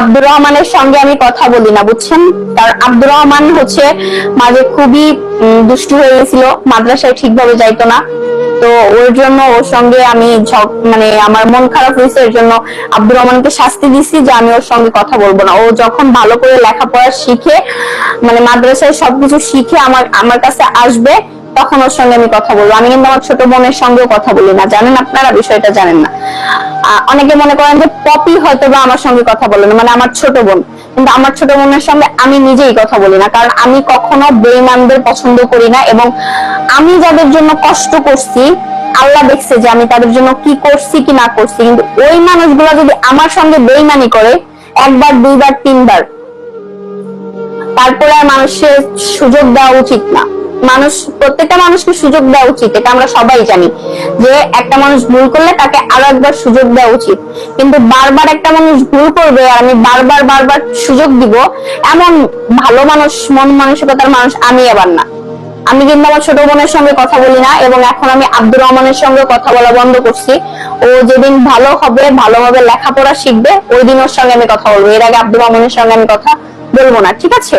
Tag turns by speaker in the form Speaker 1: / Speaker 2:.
Speaker 1: আব্দুর রহমানের সঙ্গে আমি কথা বলি না, বুঝছেন? কারণ আব্দুর রহমান হচ্ছে মাঝে খুবই দুষ্টু হয়ে গেছিল, মাদ্রাসায় ঠিকভাবে যাইতো না। তো ওর জন্য ওর সঙ্গে আমি মানে আমার মন খারাপ হয়েছে, এর জন্য আব্দুর রহমানকে শাস্তি দিছি যে আমি ওর সঙ্গে কথা বলব না। ও যখন ভালো করে লেখাপড়া শিখে মানে মাদ্রাসায় সবকিছু শিখে আমার আমার কাছে আসবে তখন ওর সঙ্গে আমি কথা বলব। আমি কিন্তু আমার ছোট বোনের সঙ্গেও কথা বলি না। জানেন আপনারা, বিষয়টা জানেন না। অনেকে মনে করেন যে পপি হয়তো বা আমার সঙ্গে কথা বলে না মানে আমার ছোট বোন। কিন্তু আমার ছোট বোনের সঙ্গে আমি নিজেই কথা বলি না, কারণ আমি কখনো বেইমানদের পছন্দ করি না এবং আমি যাদের জন্য কষ্ট করছি, আল্লাহ দেখছে যে আমি তাদের জন্য কি করছি, কি না করছি। কিন্তু ওই মানুষগুলো যদি আমার সঙ্গে বেইমানি করে, একবার, দুইবার, তিনবার, তারপরে মানুষের সুযোগ দেওয়া উচিত না। মানুষ, প্রত্যেকটা মানুষকে সুযোগ দেওয়া উচিত, এটা আমরা সবাই জানি। যে একটা মানুষ ভুল করলে তাকে আরও একবার সুযোগ দেওয়া উচিত। কিন্তু বারবার একটা মানুষ ভুল করবে আর আমি বারবার বারবার সুযোগ দিব, এমন ভালো মানুষ, মন মানসিকতার মানুষ আমি আবার না। আমি কিন্তু আমার ছোট বোনের সঙ্গে কথা বলি না এবং এখন আমি আব্দুর রহমানের সঙ্গে কথা বলা বন্ধ করছি। ও যেদিন ভালো হবে, ভালোভাবে লেখাপড়া শিখবে, ওই দিন ওর সঙ্গে আমি কথা বলব। এর আগে আব্দুর রহমানের সঙ্গে আমি কথা বলব না, ঠিক আছে?